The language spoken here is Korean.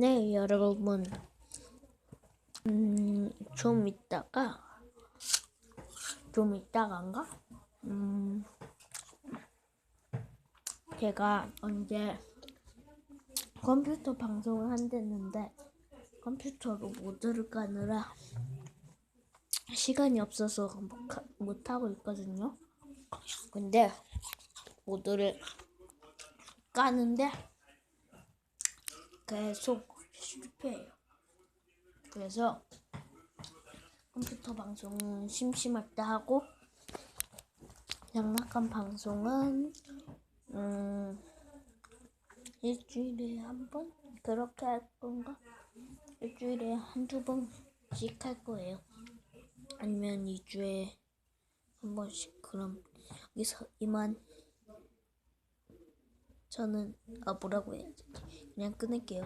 네, 여러분. 음, 좀 이따가, 좀 이따간가? 음, 제가 언제 컴퓨터 방송을 한댔는데, 컴퓨터로 모드를 까느라 시간이 없어서 못하고 있거든요. 근데, 모드를 까는데, 계속 실패해요. 그래서 컴퓨터 방송은 심심할 때 하고 장난감 방송은 음 일주일에 한 번 그렇게 할 건가? 일주일에 한두 번씩 할 거예요. 아니면 2주에 한 번씩 그럼 여기서 이만 저는 아 뭐라고 해야지 그냥 끊을게요.